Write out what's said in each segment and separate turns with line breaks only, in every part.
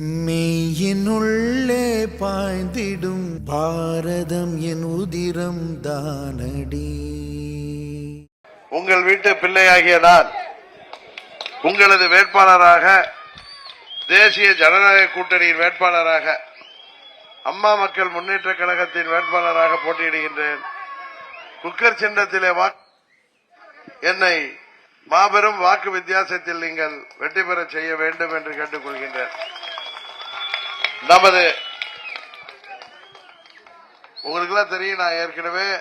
மெய்யினுள்ளே பாய்ந்திடும் பாரதம் என் உதிரம் தானடி.
உங்கள் வீட்டு பிள்ளையாகிய நான் உங்களது வேட்பாளராக தேசிய ஜனநாயக கூட்டணியின் வேட்பாளராக அம்மா மக்கள் முன்னேற்ற கழகத்தின் வேட்பாளராக போட்டியிடுகின்றேன். குக்கர் சின்னத்திலே என்னை மாபெரும் வாக்கு வித்தியாசத்தில் நீங்கள் வெற்றி பெற செய்ய வேண்டும் என்று கேட்டுக்கொள்கின்றேன். நமது உங்களுக்குலாம் தெரியும் நான் ஏற்கனவே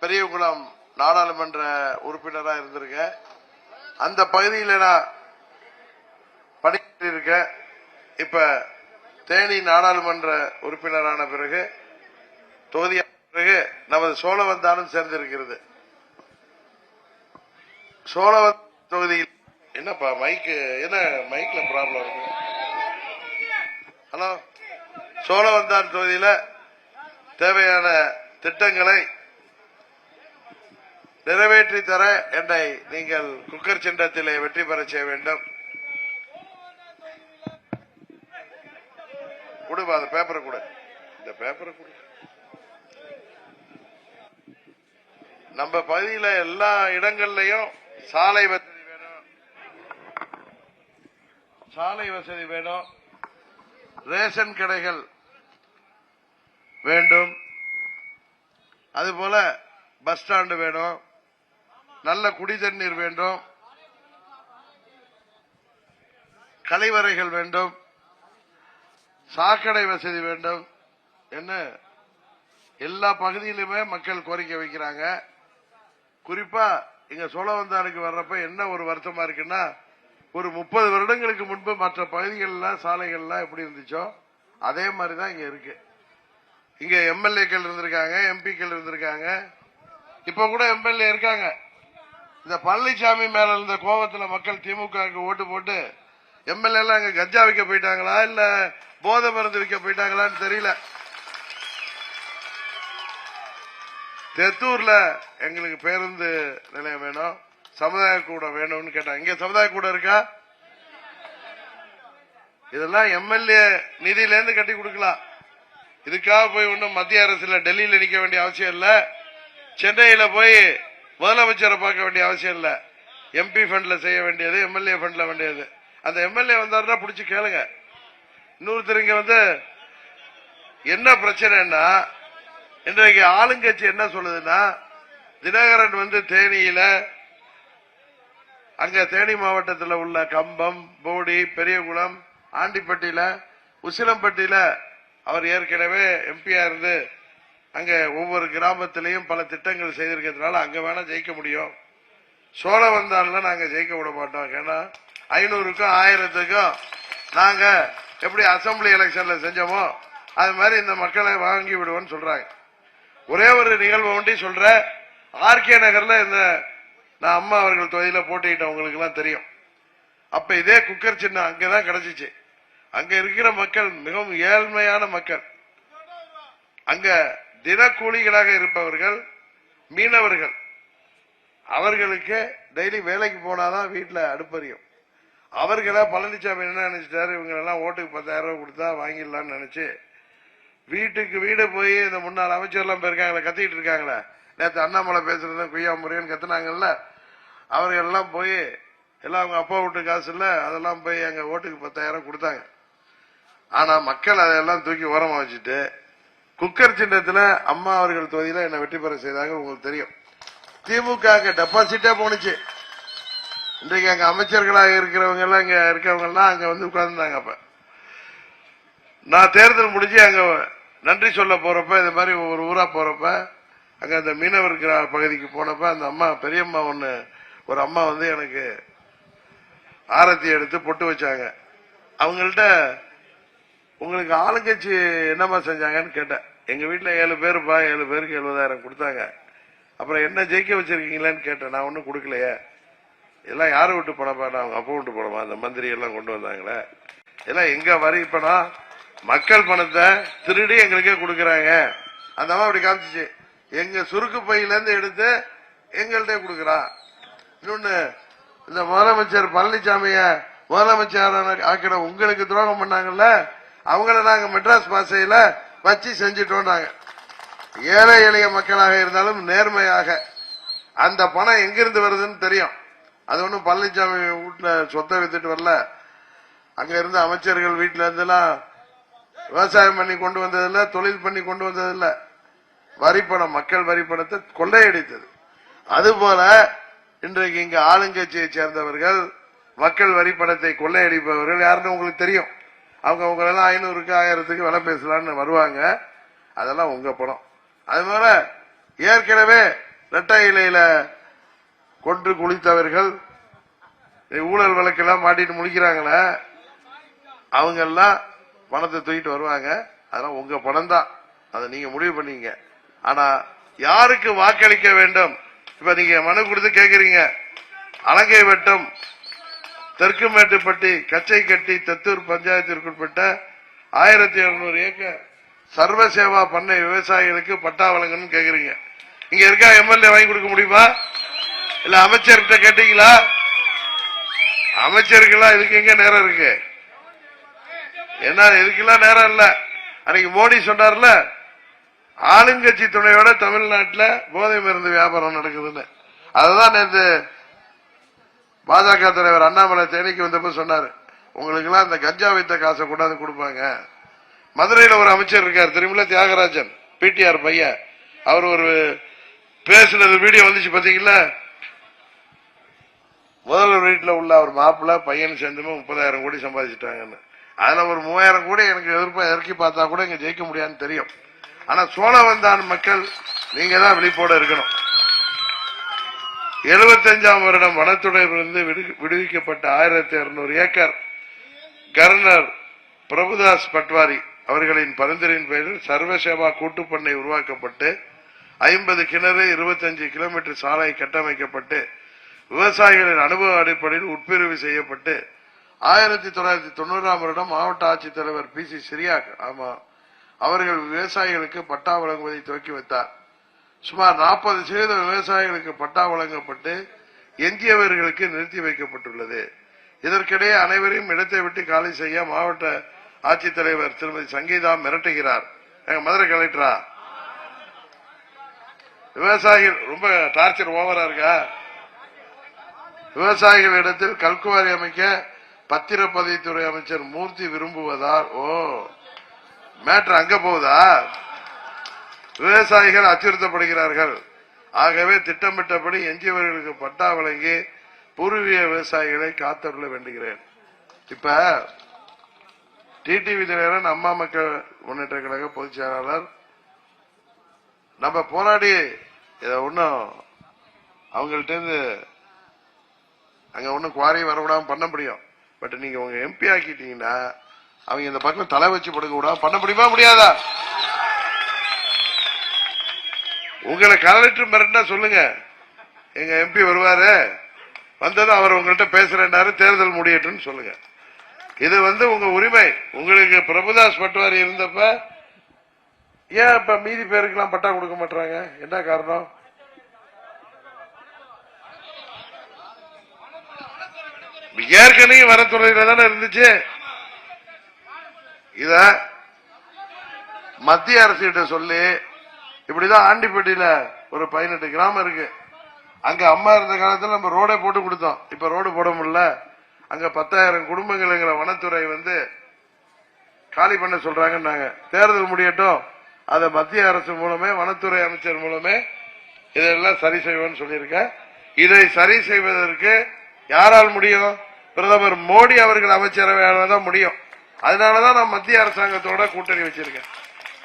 பெரியகுளம் நாடாளுமன்ற உறுப்பினராக இருந்திருக்கேன். அந்த பகுதியில் நான் பணியாற்றி இருக்கேன் இப்ப தேனி நாடாளுமன்ற உறுப்பினரான பிறகு தொகுதியான பிறகு நமது சோழவந்தானும் சேர்ந்திருக்கிறது. சோழவந்த் தொகுதியில் என்னப்பா மைக்கு என்ன மைக்ல ப்ராப்ளம் இருக்கு? ஹலோ சோழவந்தான் தொகுதியில் தேவையான திட்டங்களை நிறைவேற்றி தர என்னை நீங்கள் குக்கர் சின்னத்திலே வெற்றி பெற செய்ய வேண்டும். கொடுப்பா அந்த பேப்பரை கூட. இந்த பேப்பரை கூட. நம்ம பகுதியில எல்லா இடங்கள்லயும் சாலை வசதி வேணும். சாலை வசதி வேணும். ரேஷன் கடைகள் வேண்டும். அதுபோல பஸ் ஸ்டாண்டு வேணும். நல்ல குடி தண்ணீர் வேண்டும். கழிவறைகள் வேண்டும். சாக்கடை வசதி வேண்டும். என்ன? எல்லா பகுதியிலுமே மக்கள் கோரிக்கை வைக்கிறாங்க. குறிப்பா இங்க சோழவந்தானுக்கு வர்றப்ப என்ன ஒரு வருத்தமா இருக்குன்னா ஒரு முப்பது வருடங்களுக்கு முன்பு மற்ற பகுதிகளில் சாலைகள்லாம் எப்படி இருந்துச்சோ அதே மாதிரி தான் இங்க இருக்கு. இங்க எம்எல்ஏக்கள் இருந்திருக்காங்க எம்பிக்கள் இருந்திருக்காங்க. இப்ப கூட எம்எல்ஏ இருக்காங்க. இந்த பழனிசாமி மேல இருந்த கோபத்துல மக்கள் திமுகவுக்கு ஓட்டு போட்டு எம்எல்ஏ எல்லாம் அங்க கஞ்சா விற்க போயிட்டாங்களா இல்ல போதை மருந்து விற்க போயிட்டாங்களான்னு தெரியல. தெத்தூர்ல எங்களுக்கு பேருந்து நிலையம் வேணும் சமுதாய கூடம் வேணும்னு கேட்டாங்க. இங்க சமுதாய கூடம் இருக்கா? இதெல்லாம் எம்எல்ஏ நிதியில இருந்து கட்டி கொடுக்கலாம். இதுக்காக போய் ஒன்றும் மத்திய அரசுல டெல்லியில் நிற்க வேண்டிய அவசியம் இல்லை. சென்னையில் போய் முதலமைச்சரை பார்க்க வேண்டிய அவசியம் இல்லை. எம்பி ஃபண்ட்ல செய்ய வேண்டியது எம்எல்ஏ ஃபண்ட்ல வேண்டியது. அந்த எம்எல்ஏ வந்தாருன்னா பிடிச்சி கேளுங்க. இன்னொருத்தர் இங்க வந்து என்ன பிரச்சனைன்னா இன்றைக்கு ஆளுங்கட்சி என்ன சொல்லுதுன்னா தினகரன் வந்து தேனியில அங்க தேனி மாவட்டத்தில் உள்ள கம்பம் போடி பெரியகுளம் ஆண்டிப்பட்டியில உசிலம்பட்டியில அவர் ஏற்கனவே எம்பியா இருந்து அங்க ஒவ்வொரு கிராமத்திலையும் பல திட்டங்கள் செய்திருக்கிறதுனால அங்க வேணா ஜெயிக்க முடியும். சோழ வந்தால நாங்க ஜெயிக்க விட மாட்டோம். ஏன்னா ஐநூறுக்கும் ஆயிரத்துக்கும் நாங்க எப்படி அசம்பிளி எலெக்ஷன்ல செஞ்சோமோ அது மாதிரி இந்த மக்களை வாங்கி விடுவோம்னு சொல்றாங்க. ஒரே ஒரு நிகழ்வு ஒன்றி சொல்ற ஆர்கே நகர்ல இந்த நான் அம்மா அவர்கள் தொகுதியில போட்டிக்கிட்டவங்களுக்கு எல்லாம் தெரியும். அப்ப இதே குக்கர் சின்ன அங்கதான் கிடைச்சிச்சு. அங்க இருக்கிற மக்கள் மிகவும் ஏழ்மையான மக்கள். அங்க தினக்கூலிகளாக இருப்பவர்கள் மீனவர்கள். அவர்களுக்கு டெய்லி வேலைக்கு போனாதான் வீட்டில் அடுப்பறியும். அவர்களை பழனிசாமி என்ன நினைச்சிட்டாரு? இவங்களெல்லாம் ஓட்டுக்கு பத்தாயிரம் ரூபாய் கொடுத்தா வாங்கிடலாம்னு நினைச்சு வீட்டுக்கு வீடு போய் இந்த முன்னாள் அமைச்சர்லாம் போயிருக்காங்களே கத்திட்டு இருக்காங்களே. நேற்று அண்ணாமலை பேசுறது குய்யா முறையன்னு கத்துனாங்கல்ல. அவர்கள் எல்லாம் போய் எல்லாம் அவங்க அப்பா வீட்டு காசு இல்லை அதெல்லாம் போய் அங்கே ஓட்டுக்கு பத்தாயிரம் கொடுத்தாங்க. ஆனா மக்கள் அதையெல்லாம் தூக்கி ஓரமா வச்சுட்டு குக்கர் சின்னத்துல அம்மா அவர்கள் தொகுதியில என்ன வெற்றி பெற செய்தாங்க உங்களுக்கு தெரியும். திமுக டெபாசிட்டா போனுச்சு இன்றைக்கு அங்க அமைச்சர்களாக இருக்கிறவங்க எல்லாம் இங்க இருக்கவங்க எல்லாம் அங்க வந்து உட்கார்ந்துருந்தாங்க அப்ப. நான் தேர்தல் முடிஞ்சு அங்க நன்றி சொல்ல போறப்ப இந்த மாதிரி ஒரு ஊரா போறப்ப அங்க அந்த மீனவர் கிரா- பகுதிக்கு போனப்ப அந்த அம்மா பெரியம்மா ஒண்ணு ஒரு அம்மா வந்து எனக்கு ஆரத்தி எடுத்து பொட்டு வச்சாங்க. அவங்கள்ட்ட உங்களுக்கு ஆளுங்கட்சி என்னம்மா செஞ்சாங்கன்னு கேட்டேன். எங்க வீட்டில் ஏழு பேருப்பா ஏழு பேருக்கு எழுபதாயிரம் கொடுத்தாங்க. அப்புறம் என்ன ஜெயிக்க வச்சிருக்கீங்களேன்னு கேட்டேன். நான் ஒன்றும் கொடுக்கலையே. எல்லாம் யாரை விட்டு பணப்பா நான் அவங்க அப்பா விட்டு பணமா அந்த மந்திரி எல்லாம் கொண்டு வந்தாங்களே. எல்லாம் எங்க வரி பணம் மக்கள் பணத்தை திருடி எங்களுக்கே கொடுக்கறாங்க. அந்த அம்மா அப்படி காமிச்சிச்சு. எங்க சுருக்கு பையிலேருந்து எடுத்து எங்கள்கிட்ட கொடுக்குறான் இன்னொன்னு இந்த முதலமைச்சர் பழனிசாமிய முதலமைச்சர் ஆக்கிட உங்களுக்கு துரோகம் பண்ணாங்கல்ல? அவங்கள நாங்க மெட்ராஸ் பாசையில வச்சு செஞ்சிட்டோம் நாங்க ஏழை எளிய மக்களாக இருந்தாலும் நேர்மையாக அந்த பணம் எங்கிருந்து வருதுன்னு தெரியும். அது ஒன்றும் பழனிசாமி வீட்டுல சொத்தை வித்துட்டு வரல. அங்க இருந்த அமைச்சர்கள் வீட்டுல இருந்தெல்லாம் விவசாயம் பண்ணி கொண்டு வந்ததில்ல தொழில் பண்ணி கொண்டு வந்ததில்ல. வரிப்பணம் மக்கள் வரிப்பணத்தை கொள்ளையடித்தது. அதுபோல இன்றைக்கு இங்க ஆளுங்கட்சியை சேர்ந்தவர்கள் மக்கள் வரிப்பணத்தை கொள்ளையடிப்பவர்கள் யாருன்னு உங்களுக்கு தெரியும். அவங்க அவங்களெல்லாம் ஐநூறுக்கு ஆயிரத்துக்கு விலை பேசலாம்னு வருவாங்க. அதெல்லாம் உங்க படம் அது போல ஏற்கனவே ரெட்டை இலையில கொன்று குளித்தவர்கள் ஊழல் வழக்கெல்லாம் மாட்டிட்டு முடிக்கிறாங்களே அவங்க எல்லாம் பணத்தை தூக்கிட்டு வருவாங்க. அதெல்லாம் உங்க பணம் தான் அதை நீங்க முடிவு பண்ணீங்க. ஆனா யாருக்கு வாக்களிக்க வேண்டும்? இப்ப நீங்க மனு கொடுத்து கேக்குறீங்க. அலங்கை வெட்டம். தெற்கு மேட்டுப்பட்டி கச்சை கட்டி தெத்தூர் பஞ்சாயத்திற்குட்பட்ட ஆயிரத்தி இருநூறு ஏக்கர் சர்வ சேவா பண்ணை விவசாயிகளுக்கு பட்டா வழங்கணும்னு கேக்குறீங்க. இங்க இருக்கா எம்எல்ஏ வாங்கி கொடுக்க முடியுமா? இல்ல அமைச்சர்கிட்ட கேட்டீங்களா? அமைச்சருக்கெல்லாம் இதுக்கு எங்க நேரம் இருக்கு? என்ன இதுக்கெல்லாம் நேரம் இல்ல. அன்னைக்கு மோடி சொன்னார்ல ஆளுங்கட்சி துணையோட தமிழ்நாட்டுல போதை மருந்து வியாபாரம் நடக்குதுன்னு. அதுதான் நேற்று பாஜக தலைவர் அண்ணாமலை தேனிக்கு வந்தப்ப சொன்னாரு உங்களுக்கு எல்லாம் இந்த கஞ்சா வைத்த காசை கொண்டாந்து கொடுப்பாங்க. மதுரையில ஒரு அமைச்சர் இருக்கார் தெரியுமில்ல? தியாகராஜன் பிடிஆர் பையன். அவர் ஒரு பேசுனது வீடியோ வந்துச்சு பாத்தீங்களா? முதல்வர் வீட்டில் உள்ள அவர் மாப்பிள்ள பையன் சேர்ந்துமே முப்பதாயிரம் கோடி சம்பாதிச்சிட்டாங்கன்னு. அதுல ஒரு மூவாயிரம் கோடி எனக்கு எதிர்ப்பா இறக்கி பார்த்தா கூட இங்க ஜெயிக்க முடியாதுன்னு தெரியும். ஆனா சோழவந்தான் மக்கள் நீங்க தான் விழிப்போட இருக்கணும். எழுபத்தஞ்சாம் வருடம் வனத்துறையிலிருந்து விடு- விடுவிக்கப்பட்ட ஆயிரத்தி இருநூறு ஏக்கர் கவர்னர் பிரபுதாஸ் பட்வாரி அவர்களின் பரிந்துரையின் பேரில் சர்வசேவா கூட்டுப்பண்ணை உருவாக்கப்பட்டு ஐம்பது கிணறு 25 கிலோமீட்டர் சாலை கட்டமைக்கப்பட்டு விவசாயிகளின் அனுபவ அடிப்படையில் உட்பிரிவு செய்யப்பட்டு ஆயிரத்தி தொள்ளாயிரத்தி தொண்ணூறாம் வருடம் மாவட்ட ஆட்சித்தலைவர் பி சி சிரியாக் ஆமா அவர்கள் விவசாயிகளுக்கு பட்டா வழங்குவதை துவக்கி வைத்தார். சுமார் நாற்பது சதவீத விவசாயிகளுக்கு பட்டா வழங்கப்பட்டு எஞ்சியவர்களுக்கு நிறுத்தி வைக்கப்பட்டுள்ளது. இதற்கிடையே அனைவரையும் இடத்தை விட்டு காலி செய்ய மாவட்ட ஆட்சித்தலைவர் திருமதி சங்கீதா மிரட்டுகிறார். எங்க மதுரை கலெக்டரா? விவசாயிகள் ரொம்ப டார்ச்சர் ஓவரா இருக்கா? விவசாயிகளிடத்தில் கல்குவாரி அமைக்க பத்திரப்பதிவுத்துறை அமைச்சர் மூர்த்தி விரும்புவதால் ஓ மேட்ரு அங்க போகுதா? விவசாயிகள் அச்சுறுத்தப்படுகிறார்கள். ஆகவே திட்டமிட்டபடி எஞ்சியவர்களுக்கு பட்டா வழங்கி பூர்வீக விவசாயிகளை காத்தருள வேண்டுகிறேன். இப்ப டிடிவி தினகரன் அம்மா மக்கள் முன்னேற்ற கழக பொதுச் செயலாளர் நம்ம போராடி இதை ஒன்றும் அவங்கள்ட்ட இருந்து அங்க ஒன்றும் குவாரி வரவிடாம பண்ண முடியும். பட் நீங்க உங்க எம்பி ஆக்கிட்டீங்கன்னா அவங்க இந்த பக்கம் தலை வச்சு படுக்க விடாம பண்ண முடியுமா முடியாதா? உங்களை கலெக்டர் மிரட்டினா சொல்லுங்க. எங்க எம்பி வருவாரு. வந்ததும் அவர் உங்கள்கிட்ட பேசுறேன்னாரு தேர்தல் முடியட்டும்னு சொல்லுங்க. இது வந்து உங்க உரிமை. உங்களுக்கு பிரபுதாஸ் பட்டுவாரி இருந்தப்ப ஏன் இப்ப மீதி பேருக்கெல்லாம் பட்டா கொடுக்க மாட்டாங்க என்ன காரணம்? ஏற்கனவே வரத்துறையில தானே இருந்துச்சு. இத மத்திய அரசு கிட்ட சொல்லி இப்படிதான் ஆண்டிப்பட்டியில ஒரு பதினெட்டு கிராமம் இருக்கு. அங்க அம்மா இருந்த காலத்துல நம்ம ரோடே போட்டு கொடுத்தோம். இப்ப ரோடு போட முடியல. அங்க பத்தாயிரம் குடும்பங்கள்ங்கிற வனத்துறை வந்து காலி பண்ண சொல்றாங்கன்னாங்க. தேர்தல் முடியட்டும். அதை மத்திய அரசு மூலமே வனத்துறை அமைச்சர் மூலமே இதெல்லாம் சரி செய்வோம்னு சொல்லியிருக்கேன். இதை சரி செய்வதற்கு யாரால் முடியும்? பிரதமர் மோடி அவர்கள் அமைச்சரவையால் தான் முடியும். அதனாலதான் நான் மத்திய அரசாங்கத்தோட கூட்டணி வச்சிருக்கேன்.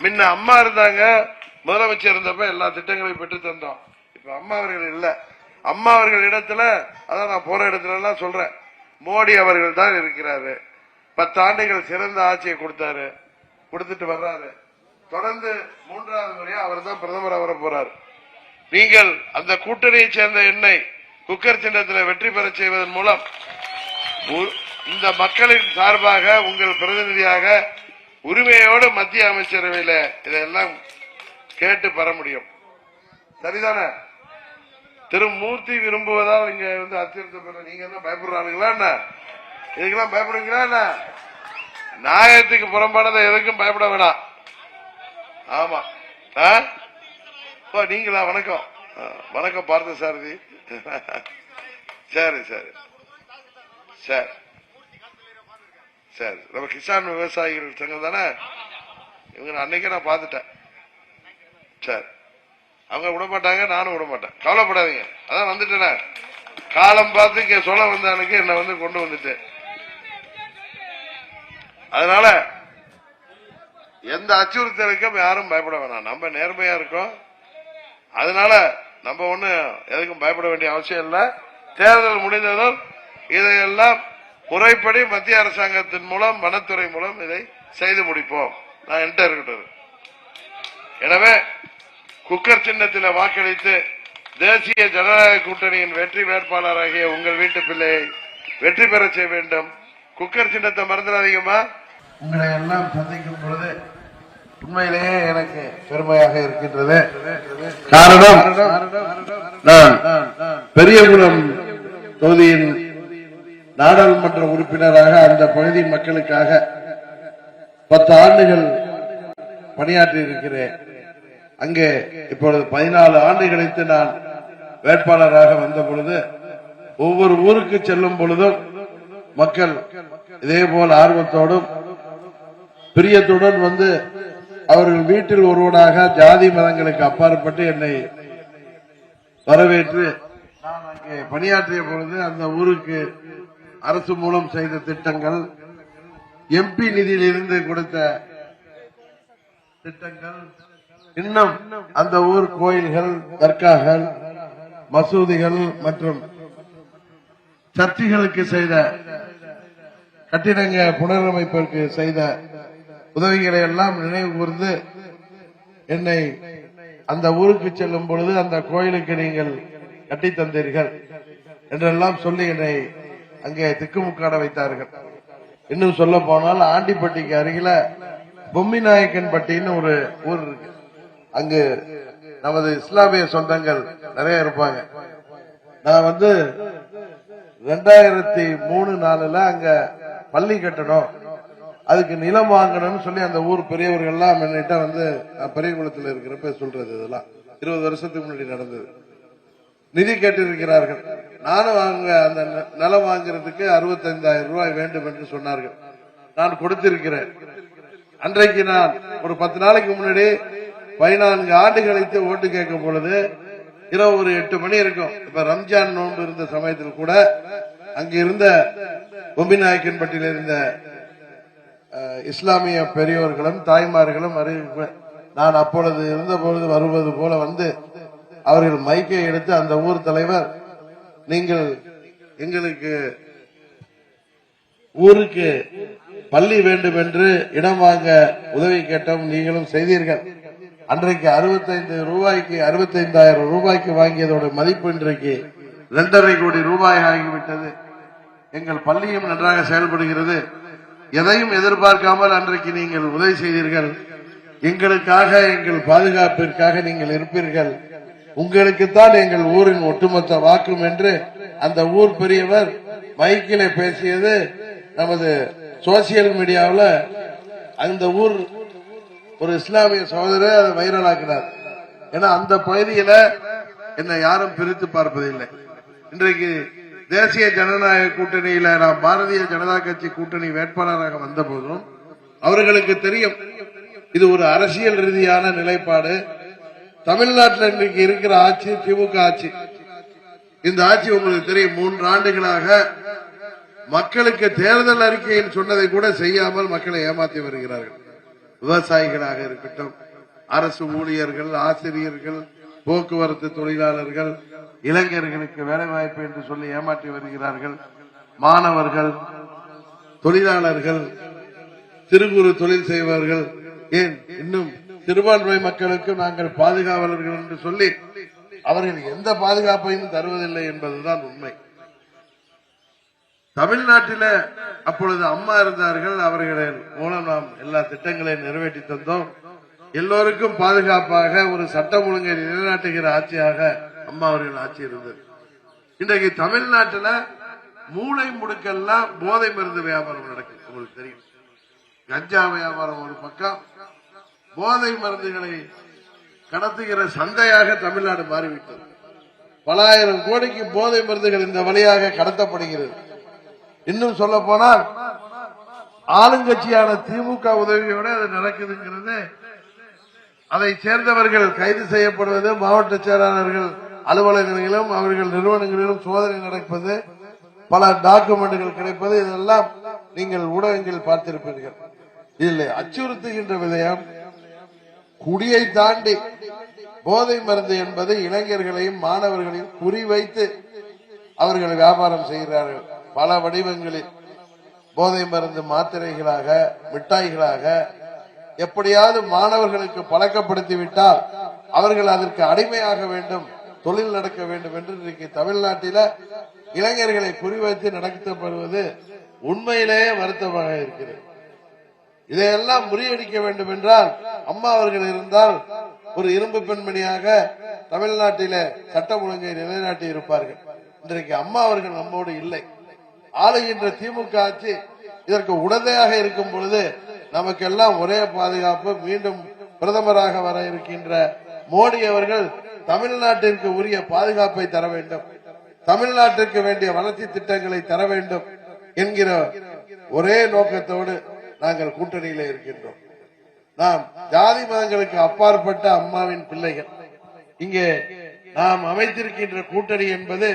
முன்ன அம்மா இருந்தாங்க. முதலமைச்சர் இருந்தப்ப எல்லா திட்டங்களையும் பெற்று தந்தோம். இப்ப அம்மா அவர்கள் இல்ல. அம்மா அவர்கள் இடத்துல அதான் நான் போற இடத்துல எல்லாம் சொல்றேன் மோடி அவர்கள் தான் இருக்கிறாரு. பத்து ஆண்டுகள் சிறந்த ஆட்சியை கொடுத்தாரு. கொடுத்துட்டு வர்றாரு. தொடர்ந்து மூன்றாவது முறையா அவர் தான் பிரதமர் வர போறார். நீங்கள் அந்த கூட்டணியை சேர்ந்த எண்ணெய் குக்கர் சின்னத்தில் வெற்றி பெறச் செய்வதன் மூலம் உ- இந்த மக்களின் சார்பாக உங்கள் பிரதிநிதியாக உரிமையோடு மத்திய அமைச்சரவையில இதெல்லாம் கேட்டு பெற முடியும். சரிதானே? திரு மூர்த்தி விரும்புவதால் இங்க வந்து அச்சுறுத்தப்பட நீங்க என்ன பயப்படுறாங்களா என்ன? இதுக்கெல்லாம் பயப்படுவீங்களா என்ன? நியாயத்துக்கு புறம்பானதை எதுக்கும் பயப்பட வேணாம். ஆமா. ஆ? ஓ நீங்களா? வணக்கம். வணக்கம் பார்த்த சாரதி. சரி சரி. சரி. சரி. நம்ம கிசான் விவசாயிகள் சங்கம் தானே? இவங்க நான் அன்னைக்கே நான் பார்த்துட்டேன். சரி. அவங்க விட மாட்டாங்க நானும் விட மாட்டேன் கவலைப்படாதீங்க. அதான் வந்துட்டேனே. காலம் பார்த்து இங்க சொல்ல வந்தானுக்கு என்ன வந்து கொண்டு வந்துட்டேன் அதனால எந்த அச்சுறுத்தலுக்கும் யாரும் பயப்பட வேணாம். நம்ம நேர்மையா இருக்கோம். அதனால நம்ம ஒண்ணு எதுக்கும் பயப்பட வேண்டிய அவசியம் இல்லை. தேர்தல் முடிந்ததும் இதையெல்லாம் முறைப்படி மத்திய அரசாங்கத்தின் மூலம் வனத்துறை மூலம் இதை செய்து முடிப்போம். நான் என்கிட்ட இருக்கட்டும். எனவே குக்கர் சின்னத்தில் வாக்களித்து தேசிய ஜனநாயக கூட்டணியின் வெற்றி வேட்பாளராகிய உங்கள் வீட்டு பிள்ளையை வெற்றி பெற செய்ய வேண்டும். குக்கர் சின்னத்தை மறந்துடாதீங்கம்மா. உங்களை எல்லாம் சந்திக்கும் பொழுது உண்மையிலேயே எனக்கு பெருமையாக இருக்கின்றது. காரணம் நான் பெரியகுளம் தொகுதியின் நாடாளுமன்ற உறுப்பினராக அந்த பகுதி மக்களுக்காக பத்து ஆண்டுகள் பணியாற்றி இருக்கிறேன் அங்கே இப்பொழுது பதினாலு ஆண்டு கிடைத்து நான் வேட்பாளராக வந்த பொழுது ஒவ்வொரு ஊருக்கு செல்லும் பொழுதும் மக்கள் இதே போல் ஆர்வத்தோடும் பிரியத்துடன் வந்து அவர்கள் வீட்டில் ஒருவனாக ஜாதி மதங்களுக்கு அப்பாற்பட்டு என்னை வரவேற்று நான் அங்கே பணியாற்றிய பொழுது அந்த ஊருக்கு அரசு மூலம் செய்த திட்டங்கள் எம்பி நிதியிலிருந்து கொடுத்த திட்டங்கள் இன்னும் அந்த ஊர் கோயில்கள் தர்காக்கள் மசூதிகள் மற்றும் சர்ச்சுகளுக்கு செய்த கட்டிடங்க புனரமைப்பிற்கு செய்த உதவிகளை எல்லாம் நினைவு கூர்ந்து என்னை அந்த ஊருக்கு செல்லும் பொழுது அந்த கோயிலுக்கு நீங்கள் கட்டி தந்தீர்கள் என்றெல்லாம் சொல்லி என்னை அங்கே திக்குமுக்காட வைத்தார்கள். இன்னும் சொல்ல போனால் ஆண்டிப்பட்டிக்கு அருகில பொம்மி நாயக்கன்பட்டின்னு ஒரு ஊர் இருக்கு. அங்கு நமது இஸ்லாமிய சொந்தங்கள் நிறைய இருப்பாங்க. நான் வந்து ரெண்டாயிரத்தி மூணு நாலுல அங்க பள்ளி கட்டணும். அதுக்கு நிலம் வாங்கணும்னு சொல்லி அந்த ஊர் பெரியவர்கள்லாம் என்னிட்ட வந்து நான் பெரியகுளத்தில் இருக்கிறப்ப சொல்றது இதெல்லாம். இருபது வருஷத்துக்கு முன்னாடி நடந்தது. நிதி கேட்டிருக்கிறார்கள். நானும் அவங்க அந்த ந- நிலம் வாங்குறதுக்கு அறுபத்தைந்தாயிரம் ரூபாய் வேண்டும் என்று சொன்னார்கள். நான் கொடுத்திருக்கிறேன். அன்றைக்கு நான் ஒரு பத்து நாளைக்கு முன்னாடி பதினான்கு ஆண்டு கழித்து ஓட்டு கேட்கும் பொழுது இரவு ஒரு எட்டு மணி இருக்கும். இப்ப ரம்ஜான் நோன்பு இருந்த சமயத்தில் கூட அங்க இருந்த பொம்பிநாயக்கன்பட்டியில் இருந்த இஸ்லாமிய பெரியோர்களும் தாய்மார்களும் நான் அப்பொழுது இருந்த பொழுது வருவது போல வந்து அவர்கள் மைக்கை எடுத்து அந்த ஊர் தலைவர் நீங்கள் எங்களுக்கு ஊருக்கு பள்ளி வேண்டும் என்று இடம் வாங்க உதவி கேட்டோம் நீங்களும் செய்தீர்கள். அன்றைக்கு அறுபத்தைந்து ரூபாய்க்கு அறுபத்தைந்தாயிரம் ரூபாய்க்கு வாங்கியதோட மதிப்பு இன்றைக்கு இரண்டரை கோடி ரூபாய் ஆகிவிட்டது. எங்கள் பள்ளியும் நன்றாக செயல்படுகிறது. எதையும் எதிர்பார்க்காமல் அன்றைக்கு நீங்கள் உதவி செய்தீர்கள். எங்களுக்காக எங்கள் பாதுகாப்பிற்காக நீங்கள் இருப்பீர்கள். உங்களுக்குத்தான் எங்கள் ஊரின் ஒட்டுமொத்த வாக்கும் என்று அந்த ஊர் பெரியவர் மைக்கில பேசியது நமது சோசியல் மீடியாவில். அந்த ஊர் ஒரு இஸ்லாமிய சகோதரர் அதை வைரலாக்கினார். ஏன்னா அந்த பகுதியில என்னை யாரும் பிரித்து பார்ப்பதில்லை. இன்றைக்கு தேசிய ஜனநாயக கூட்டணியில நான் பாரதிய ஜனதா கட்சி கூட்டணி வேட்பாளராக வந்த போதும் அவர்களுக்கு தெரியும் இது ஒரு அரசியல் ரீதியான நிலைப்பாடு. தமிழ்நாட்டில் இன்றைக்கு இருக்கிற ஆட்சி திமுக ஆட்சி. இந்த ஆட்சி உங்களுக்கு தெரியும் மூன்று ஆண்டுகளாக மக்களுக்கு தேர்தல் அறிக்கையில் சொன்னதை கூட செய்யாமல் மக்களை ஏமாற்றி வருகிறார்கள். விவசாயிகளாக இருக்கட்டும் அரசு ஊழியர்கள் ஆசிரியர்கள் போக்குவரத்து தொழிலாளர்கள் இளைஞர்களுக்கு வேலை வாய்ப்பு என்று சொல்லி ஏமாற்றி வருகிறார்கள். மாணவர்கள் தொழிலாளர்கள் திருகுறு தொழில் செய்வார்கள் ஏன் இன்னும் சிறுபான்மை மக்களுக்கு நாங்கள் பாதுகாவலர்கள் என்று சொல்லி அவர்கள் எந்த பாதுகாப்பையும் தருவதில்லை என்பதுதான் உண்மை. தமிழ்நாட்டில அப்பொழுது அம்மா இருந்தார்கள் அவர்களின் மூலம் நாம் எல்லா திட்டங்களையும் நிறைவேற்றி தந்தோம். எல்லோருக்கும் பாதுகாப்பாக ஒரு சட்டம் ஒழுங்கை நிலைநாட்டுகிற ஆட்சியாக அம்மா அவர்கள் ஆட்சி இருந்தது. இன்றைக்கு தமிழ்நாட்டில் மூளை முடுக்கெல்லாம் போதை மருந்து வியாபாரம் நடக்குது உங்களுக்கு தெரியும். கஞ்சா வியாபாரம் ஒரு பக்கம். போதை மருந்துகளை கடத்துகிற சந்தையாக தமிழ்நாடு மாறிவிட்டது. பல ஆயிரம் கோடிக்கு போதை மருந்துகள் இந்த வழியாக கடத்தப்படுகிறது. இன்னும் சொல்ல போனால் ஆளுங்கட்சியான திமுக உதவியோட அது நடக்குதுங்கிறது. அதை சேர்ந்தவர்கள் கைது செய்யப்படுவது மாவட்ட செயலாளர்கள் அலுவலகங்களிலும் அவர்கள் நிறுவனங்களிலும் சோதனை நடப்பது பல டாக்குமெண்ட்கள் கிடைப்பது இதெல்லாம் நீங்கள் ஊடகங்களில் பார்த்திருப்பீர்கள். இதில் அச்சுறுத்துகின்ற விதயம் குடியை தாண்டி போதை மருந்து என்பது இளைஞர்களையும் மாணவர்களையும் குறிவைத்து அவர்கள் வியாபாரம் செய்கிறார்கள். பல வடிவங்களில் போதை மருந்து மாத்திரைகளாக மிட்டாய்களாக எப்படியாவது மாணவர்களுக்கு பழக்கப்படுத்தி விட்டால் அவர்கள் அதற்கு அடிமையாக வேண்டும் தொழில் நடக்க வேண்டும் என்று இன்றைக்கு தமிழ்நாட்டில இளைஞர்களை குறிவைத்து நடத்தப்படுவது உண்மையிலேயே வருத்தமாக இருக்கிறது. இதையெல்லாம் முறியடிக்க வேண்டும் என்றால் அம்மா அவர்கள் இருந்தால் ஒரு இரும்பு பெண்மணியாக தமிழ்நாட்டில சட்டம் ஒழுங்கை நிலைநாட்டி இருப்பார்கள் இன்றைக்கு அம்மா அவர்கள் நம்மோடு இல்லை. ஆளுகின்ற திமுக ஆட்சி இதற்கு உடந்தையாக இருக்கும் பொழுது நமக்கெல்லாம் ஒரே பாதுகாப்பு மீண்டும் பிரதமராக வர இருக்கின்ற மோடி அவர்கள் தமிழ்நாட்டிற்கு உரிய பாதுகாப்பை தர வேண்டும். தமிழ்நாட்டிற்கு வேண்டிய வளர்ச்சி திட்டங்களை தர வேண்டும் என்கிற ஒரே நோக்கத்தோடு நாங்கள் கூட்டணியில இருக்கின்றோம். நாம் ஜாதி மதங்களுக்கு அப்பாற்பட்ட அம்மாவின் பிள்ளைகள். இங்கே நாம் அமைத்திருக்கின்ற கூட்டணி என்பது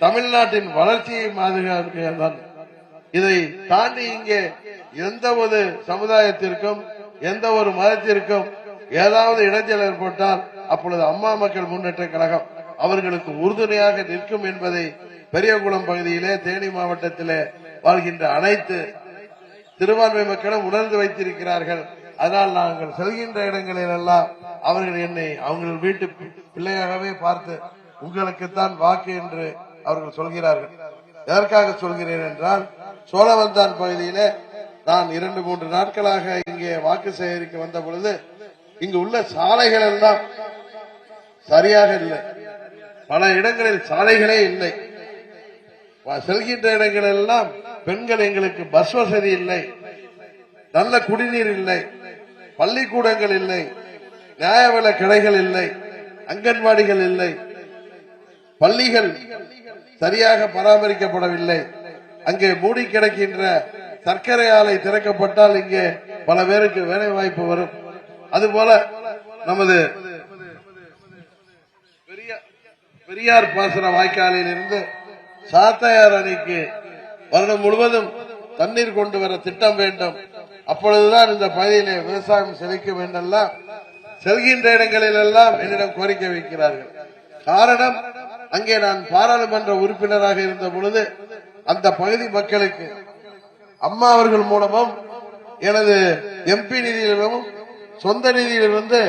தமிழ்நாட்டின் வளர்ச்சியை பாதுகாக்கிறதான் இதை தாண்டி இங்கே எந்த ஒரு சமுதாயத்திற்கும் எந்த ஒரு மதத்திற்கும் ஏதாவது இடைஞ்சல் ஏற்பட்டால் அப்பொழுது அம்மா மக்கள் முன்னேற்ற கழகம் அவர்களுக்கு உறுதுணையாக நிற்கும் என்பதை பெரியகுளம் பகுதியிலே தேனி மாவட்டத்திலே வாழ்கின்ற அனைத்து சிறுபான்மை மக்களும் உணர்ந்து வைத்திருக்கிறார்கள். அதனால் நாங்கள் செல்கின்ற இடங்களில் எல்லாம் அவர்கள் என்னை அவங்கள் வீட்டு பி- பிள்ளையாகவே பார்த்து உங்களுக்குத்தான் வாக்கு என்று அவர்கள் சொல்கிறார்கள். எதற்காக சொல்கிறேன் என்றால் சோழவந்தான் பகுதியில நான் இரண்டு மூன்று நாட்களாக இங்கே வாக்கு சேகரிக்க வந்த பொழுது இங்கு உள்ள சாலைகள் எல்லாம் சரியாக இல்லை. பல இடங்களில் சாலைகளே இல்லை. செல்கின்ற இடங்கள் எல்லாம் பெண்கள் எங்களுக்கு பஸ் வசதி இல்லை. நல்ல குடிநீர் இல்லை. பள்ளிக்கூடங்கள் இல்லை. நியாய விலை கடைகள் இல்லை. அங்கன்வாடிகள் இல்லை. பள்ளிகள் சரியாக பராமரிக்கப்படவில்லை. அங்கே மூடி கிடக்கின்ற சர்க்கரை ஆலை திறக்கப்பட்டால் இங்கே பல பேருக்கு வேலை வாய்ப்பு வரும். அதுபோல நமது பெரியார் பாசன வாய்க்காலில் இருந்து சாத்தையார் அணிக்கு வருடம் முழுவதும் தண்ணீர் கொண்டு வர திட்டம் வேண்டும். அப்பொழுதுதான் இந்த பகுதியிலே விவசாயம் செழிக்கும் என்றெல்லாம் செல்கின்ற இடங்களில் எல்லாம் என்னிடம் கோரிக்கை வைக்கிறார்கள். காரணம் அங்கே நான் பாராளுமன்ற உறுப்பினராக இருந்த பொழுது அந்த பகுதி மக்களுக்கு அம்மா அவர்கள் மூலமும் எனது எம்பி நிதியிலும் சொந்த நிதியிலிருந்து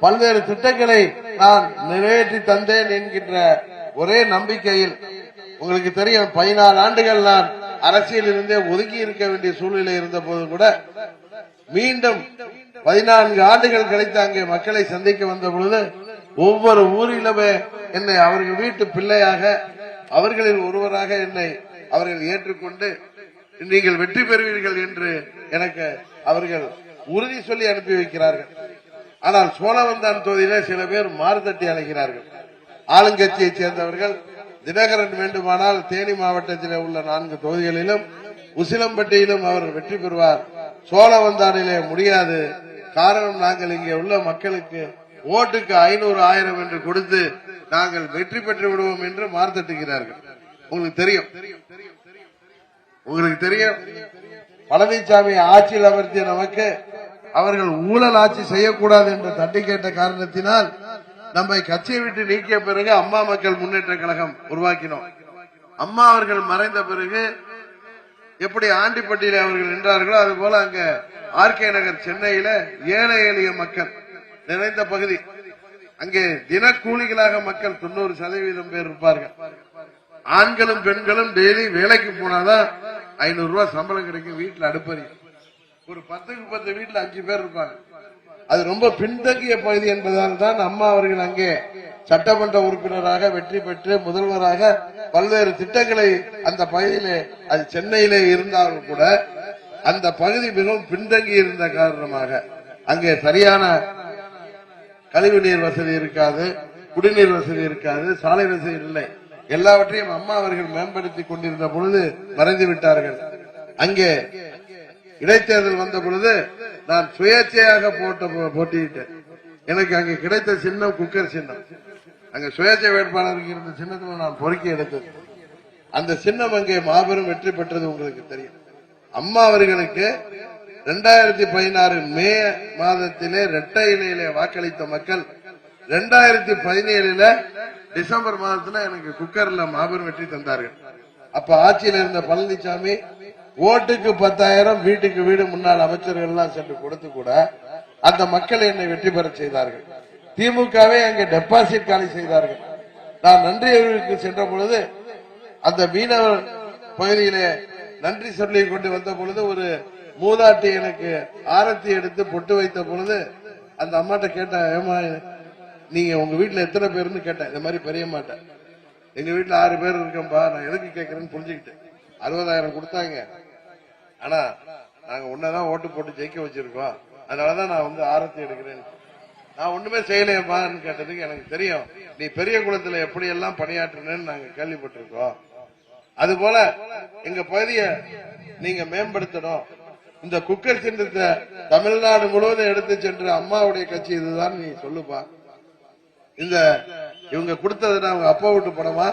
பல்வேறு திட்டங்களை நான் நிறைவேற்றி தந்தேன் என்கின்ற ஒரே நம்பிக்கையில் உங்களுக்கு தெரியும் பதினாலு ஆண்டுகள் நான் அரசியல் இருந்தே ஒதுங்கி இருக்க வேண்டிய சூழ்நிலை இருந்த போது கூட மீண்டும் பதினான்கு ஆண்டுகள் கழித்து அங்கே மக்களை சந்திக்க வந்த பொழுது ஒவ்வொரு ஊரிலுமே என்னை அவர்கள் வீட்டு பிள்ளையாக அவர்களில் ஒருவராக என்னை அவர்கள் ஏற்றுக்கொண்டு நீங்கள் வெற்றி பெறுவீர்கள் என்று எனக்கு அவர்கள் உறுதி சொல்லி அனுப்பி வைக்கிறார்கள். ஆனால் சோழவந்தான் தொகுதியில சில பேர் மாறுதட்டி அழைக்கிறார்கள் ஆளுங்கட்சியைச் சேர்ந்தவர்கள் தினகரன் வேண்டுமானால் தேனி மாவட்டத்தில் உள்ள நான்கு தொகுதிகளிலும் உசிலம்பட்டியிலும் அவர் வெற்றி பெறுவார். சோழவந்தானிலே முடியாது. காரணம் நாங்கள் இங்கே உள்ள மக்களுக்கு ஓட்டுக்கு ஐநூறு ஆயிரம் என்று கொடுத்து நாங்கள் வெற்றி பெற்று விடுவோம் என்று மார்த்தட்டுகிறார்கள் உங்களுக்கு தெரியும். உங்களுக்கு தெரியும். பழனிசாமி ஆட்சியில் அமர்த்திய நமக்கு அவர்கள் ஊழல் ஆட்சி செய்யக்கூடாது என்று தட்டி கேட்ட காரணத்தினால் நம்மை கட்சியை விட்டு நீக்கிய பிறகு அம்மா மக்கள் முன்னேற்ற கழகம் உருவாக்கினோம். அம்மா அவர்கள் மறைந்த பிறகு எப்படி ஆண்டிப்பட்டியில அவர்கள் நின்றார்களோ அது போல அங்க ஆர்கே நகர் சென்னையில ஏழை எளிய மக்கள் நிறைந்த பகுதி. அங்கே தினக்கூலிகளாக மக்கள் தொண்ணூறு சதவீதம் பேர் இருப்பார்கள். ஆண்களும் பெண்களும் டெய்லி வேலைக்கு போனாதான் ஐநூறு ரூபாய் சம்பளம் கிடைக்கும் வீட்டுல அடுப்பறி ஒரு பத்துக்கு பத்து வீட்டுல அஞ்சு பேர் இருப்பாங்க. அது ரொம்ப பின்தங்கிய பகுதி என்பதால் தான் அம்மா அவர்கள் அங்கே சட்டமன்ற உறுப்பினராக வெற்றி பெற்று முதல்வராக பல்வேறு திட்டங்களை அந்த பகுதியிலே அது சென்னையிலே இருந்தாலும் கூட அந்த பகுதி மிகவும் பின்தங்கி இருந்த காரணமாக அங்கே சரியான கழிவு நீர் வசதி இருக்காது குடிநீர் வசதி இருக்காது சாலை வசதி இல்லை. எல்லாவற்றையும் அம்மா அவர்கள் மேம்படுத்தி கொண்டிருந்த பொழுது மறைந்து விட்டார்கள். அங்கே இடைத்தேர்தல் வந்த பொழுது நான் சுயேட்சையாக போட்ட போட்டியிட்டேன். எனக்கு அங்கே கிடைத்த சின்னம் குக்கர் சின்னம். அங்க சுயேட்சை வேட்பாளருக்கு இருந்த சின்னத்தில் நான் பொறுக்கி எடுத்தது. அந்த சின்னம் அங்கே மாபெரும் வெற்றி பெற்றது உங்களுக்கு தெரியும். அம்மா அவர்களுக்கு ரெண்டாயிரத்தி பதினாறு மே மாதத்திலே இரட்டை இலையிலே வாக்களித்த மக்கள் ரெண்டாயிரத்தி பதினேழுல டிசம்பர் மாதத்துல எனக்கு குக்கர்ல மாபெரும் வெற்றி தந்தார்கள். அப்ப ஆட்சியில் இருந்த பழனிசாமி ஓட்டுக்கு பத்தாயிரம் வீட்டுக்கு வீடு முன்னாள் அமைச்சர்கள் எல்லாம் சென்று கொடுத்து கூட அந்த மக்கள் என்னை வெற்றி பெற செய்தார்கள். திமுகவே அங்கே டெபாசிட் காலி செய்தார்கள். நான் நன்றியர்களுக்கு சென்ற பொழுது அந்த மீனவர் பகுதியிலே நன்றி சொல்லி கொண்டு வந்த பொழுது ஒரு மூதாட்டி எனக்கு ஆரத்தி எடுத்து பொட்டு வைத்த பொழுது அந்த அம்மாட்ட கேட்டேன் ஏமா நீங்க உங்க வீட்டுல எத்தனை பேருன்னு கேட்டேன். இந்த மாதிரி பெரிய மாட்டேன் எங்க வீட்டுல ஆறு பேர் இருக்கேன்பா நான் எதுக்கு கேட்கறேன்னு புரிஞ்சுக்கிட்டேன் அறுபதாயிரம் கொடுத்தாங்க. ஆனா நாங்க உன்னதான் ஓட்டு போட்டு ஜெயிக்க வச்சிருக்கோம். அதனாலதான் நான் வந்து ஆரத்தி எடுக்கிறேன். நான் ஒண்ணுமே செய்யலையம்மான்னு கேட்டதுக்கு எனக்கு தெரியும். நீ பெரிய குளத்துல எப்படி எல்லாம் பணியாற்றுனேன்னு நாங்க கேள்விப்பட்டிருக்கோம். அது போல எங்க பகுதியை நீங்க மேம்படுத்தணும். இந்த குக்கர் சின்னத்தை தமிழ்நாடு முழுவதும் எடுத்து சென்று அம்மாவுடைய கட்சி இதுதான் நீ சொல்லுப்பா. இந்த இவங்க கொடுத்தது அவங்க அப்பா விட்டு படமா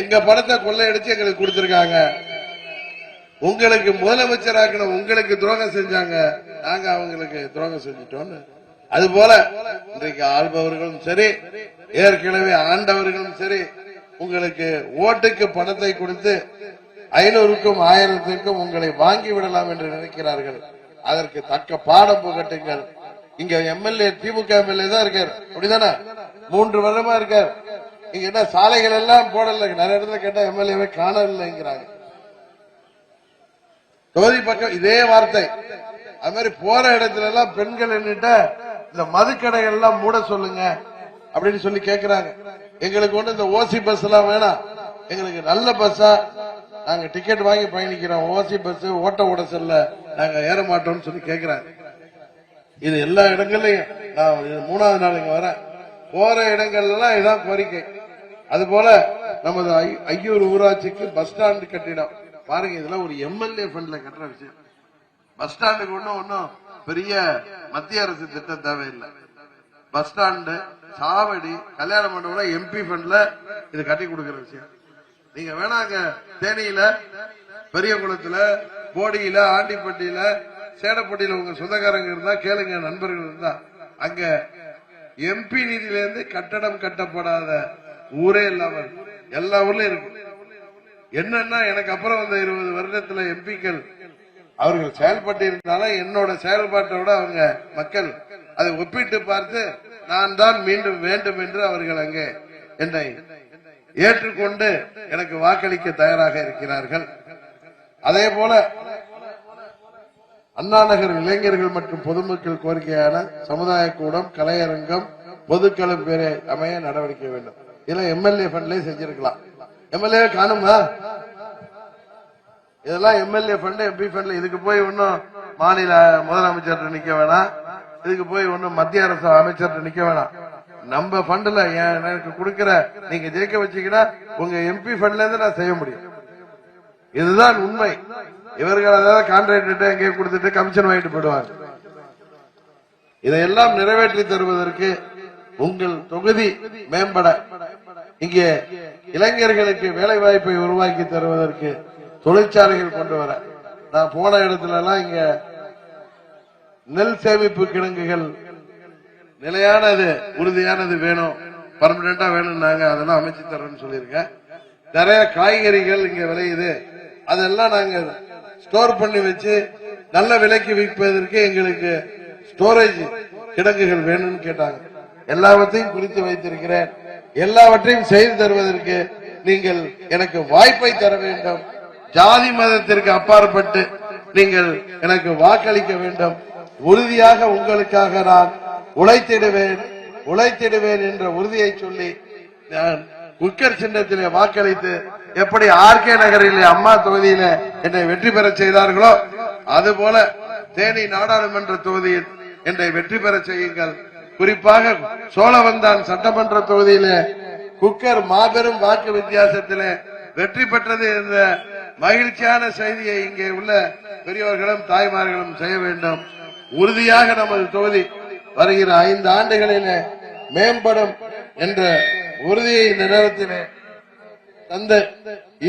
எங்க படத்தை கொள்ளையடிச்சு எங்களுக்கு கொடுத்திருக்காங்க. உங்களுக்கு முதலமைச்சராக்கணும் உங்களுக்கு துரோகம் செஞ்சாங்க. நாங்க அவங்களுக்கு துரோகம் செஞ்சிட்டோம்னு. அது போல இன்றைக்கு ஆள்பவர்களும் சரி ஏற்கனவே ஆண்டவர்களும் சரி உங்களுக்கு ஓட்டுக்கு பணத்தை கொடுத்து ஐநூறுக்கும் ஆயிரத்திற்கும் உங்களை வாங்கி விடலாம் என்று நினைக்கிறார்கள். அதற்கு தக்க பாடம் புகட்டுங்கள். இங்க எம்எல்ஏ திமுக எம்எல்ஏ தான் இருக்கார். அப்படிதானே? மூன்று வருடமா இருக்கார். இங்க என்ன சாலைகள் எல்லாம் போடல. நிறைய இடத்துல கேட்டா எம்எல்ஏவை காணவில்லைங்கிறாங்க. தொகுதி பக்கம் இதே வார்த்தை. அது மாதிரி போற இடத்துல எல்லாம் பெண்கள் என்னட்ட இந்த மதுக்கடைகள் எல்லாம் மூட சொல்லுங்க அப்படின்னு சொல்லி கேக்குறாங்க. எங்களுக்கு ஒண்ணு இந்த ஓசி பஸ் எல்லாம் வேணாம். எங்களுக்கு நல்ல பஸ்ஸா நாங்க டிக்கெட் வாங்கி பயணிக்கிறோம். ஓசி பஸ் ஓட்ட ஓட செல்ல. நாங்க ஏற மாட்டோம்னு சொல்லி கேக்குறாங்க இது எல்லா இடங்கள்லயும். நான் இது மூணாவது நாள் இங்க வரேன். போற இடங்கள்லாம் இதான் கோரிக்கை. அது போல நமது ஐ- ஐயூர் ஊராட்சிக்கு பஸ் ஸ்டாண்டு கட்டிடம். பாருங்க இதெல்லாம் ஒரு எம்எல்ஏ ஃபண்ட்ல கட்டுற விஷயம். பஸ் ஸ்டாண்டுக்கு ஒன்றும் ஒன்றும் பெரிய மத்திய அரசு திட்டம் தேவையில்லை. பஸ் ஸ்டாண்டு சாவடி கல்யாண மண்டபம் எம்பி ஃபண்ட்ல இது கட்டி கொடுக்கிற விஷயம். நீங்க வேணாங்க தேனியில பெரிய குளத்துல போடியில ஆண்டிப்பட்டியில சேடப்பட்டியில உங்க சொந்தக்காரங்க இருந்தா கேளுங்க நண்பர்கள் இருந்தா. அங்க எம்பி நிதியில இருந்து கட்டடம் கட்டப்படாத ஊரே இல்லாம எல்லா ஊர்லயும் இருக்கு. என்னன்னா எனக்கு அப்புறம் வந்த இருபது வருடத்துல எம்பிக்கள் அவர்கள் செயல்பட்டு இருந்தாலும் என்னோட செயல்பாட்டோட அவங்க மக்கள் அதை ஒப்பிட்டு பார்த்து நான் தான் மீண்டும் வேண்டும் என்று அவர்கள் அங்கே என்னை ஏற்றுக்கொண்டு எனக்கு வாக்களிக்க தயாராக இருக்கிறார்கள். அதே போல அண்ணா நகர் இளைஞர்கள் மற்றும் பொதுமக்கள் கோரிக்கையான சமுதாய கூடம் கலையரங்கம் பொதுக்களம் பேரை அமைய நடவடிக்கை வேண்டும். இதெல்லாம் எம்எல்ஏ ஃபண்ட்லயே செஞ்சிருக்கலாம். எம்எல்ஏ காணுமா? இதெல்லாம் எம்எல்ஏ ஃபண்ட் எம்பி ஃபண்ட்ல இதுக்கு போய் ஒன்னும் மாநில முதலமைச்சர் நிக்க வேணாம். இதுக்கு போய் ஒன்னும் மத்திய அரசு அமைச்சர் நிக்க வேணாம். நம்ம ஃபண்ட்ல எனக்கு கொடுக்கிற நீங்க ஜெயிக்க வச்சீங்கன்னா உங்க எம்பி ஃபண்ட்ல இருந்து நான் செய்ய முடியும். இதுதான் உண்மை. இவர்கள் அதாவது கான்ட்ராக்ட் எங்கேயே கொடுத்துட்டு கமிஷன் வாங்கிட்டு போயிடுவாங்க. இதையெல்லாம் நிறைவேற்றி தருவதற்கு உங்கள் தொகுதி மேம்பட இங்கே இளைஞர்களுக்கு வேலை வாய்ப்பை உருவாக்கி தருவதற்கு தொழிற்சாலைகள் கொண்டு வர. நான் போன இடத்துல எல்லாம் இங்க நெல் சேமிப்பு கிடங்குகள் நிலையானது உறுதியானது வேணும். பர்மனண்டா வேணும்னாங்க அதெல்லாம் அமைச்சு தரோம்னு சொல்லியிருக்கேன். நிறைய காய்கறிகள் இங்க விளையுது. அதெல்லாம் நாங்க ஸ்டோர் பண்ணி வச்சு நல்ல விலைக்கு விற்பதற்கு எங்களுக்கு ஸ்டோரேஜ் கிடங்குகள் வேணும்னு கேட்டாங்க. எல்லாவற்றையும் குறித்து வைத்திருக்கிறேன். எல்லாவற்றையும் செய்து தருவதற்கு நீங்கள் எனக்கு வாய்ப்பை தர வேண்டும். ஜாதி மதத்திற்கு அப்பாற்பட்டு நீங்கள் எனக்கு வாக்களிக்க வேண்டும். உறுதியாக உங்களுக்காக நான் உழைத்திடுவேன் உழைத்திடுவேன் என்ற உறுதியை சொல்லி நான் குக்கர் சின்னத்திலே வாக்களித்து எப்படி ஆர்கே நகரிலே அம்மா தொகுதியில என்னை வெற்றி பெற செய்தார்களோ அதுபோல தேனி நாடாளுமன்ற தொகுதியில் என்னை வெற்றி பெற செய்யுங்கள். குறிப்பாக சோழவந்தான் சட்டமன்ற தொகுதியில குக்கர் மாபெரும் வாக்கு வித்தியாசத்தில வெற்றி பெற்றது என்ற மகிழ்ச்சியான செய்தியை இங்கே உள்ள பெரியோர்களும் தாய்மார்களும் செய்ய வேண்டும். உறுதியாக நமது தொகுதி வருகிற ஐந்து ஆண்டுகளிலே மேம்படும் என்ற உறுதியை இந்த நேரத்திலே அந்த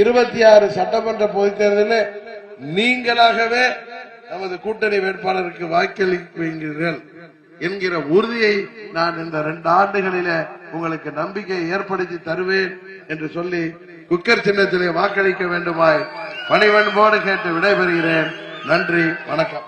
இருபத்தி ஆறு சட்டமன்ற பொதுத் தேர்தலில் நீங்களாகவே நமது கூட்டணி வேட்பாளருக்கு வாக்களிப்பீர்கள் என்கிற உறுதியை நான் இந்த ரெண்டு ஆண்டுகளில உங்களுக்கு நம்பிக்கை ஏற்படுத்தி தருவேன் என்று சொல்லி குக்கர் சின்னத்திலே வாக்களிக்க வேண்டுமாய் பணிவன்போடு கேட்டு விடைபெறுகிறேன். நன்றி வணக்கம்.